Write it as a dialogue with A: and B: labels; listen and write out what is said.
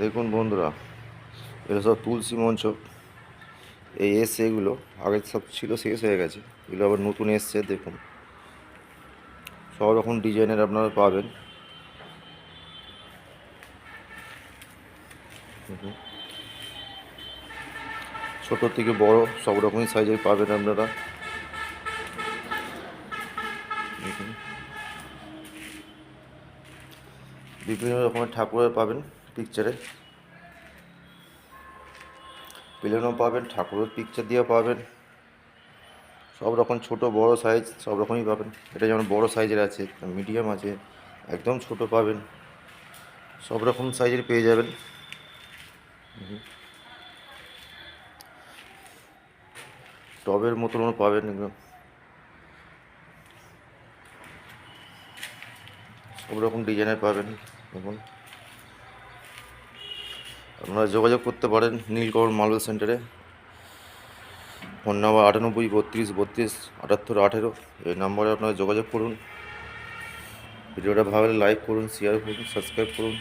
A: দেখুন বন্ধুরা এগুলো সব তুলসী মঞ্চ, এই এসছে এগুলো আগে সব ছিল, শেষ হয়ে গেছে, এগুলো আবার নতুন এসছে, দেখুন। সব রকম ডিজাইনের আপনারা পাবেন। ছোট থেকে বড়, সব রকমই সাইজের পাবেন আপনারা। বিভিন্ন রকমের ঠাকুরের পাবেন। পিকচারে প্লেনও পাবেন, ঠাকুরের পিকচার দিয়ে পাবেন। সব রকম ছোট, বড় সাইজ সব রকমই পাবেন। এটা যেমন বড় সাইজের আছে মিডিয়াম আছে, একদম ছোট পাবেন। সব রকম সাইজের পেয়ে যাবেন। টবের মতনও পাবেন এগুলো সব রকম ডিজাইনের পাবেন, দেখুন। আপনারা যোগাযোগ করতে পারেন Nilkamal marble centre. Phone number আটানব্বই, বত্রিশ বত্রিশ, আটাত্তর, আঠেরো। এই নম্বরে আপনারা যোগাযোগ করুন। ভিডিওটা ভালো লাইক করুন শেয়ার করুন সাবস্ক্রাইব করুন।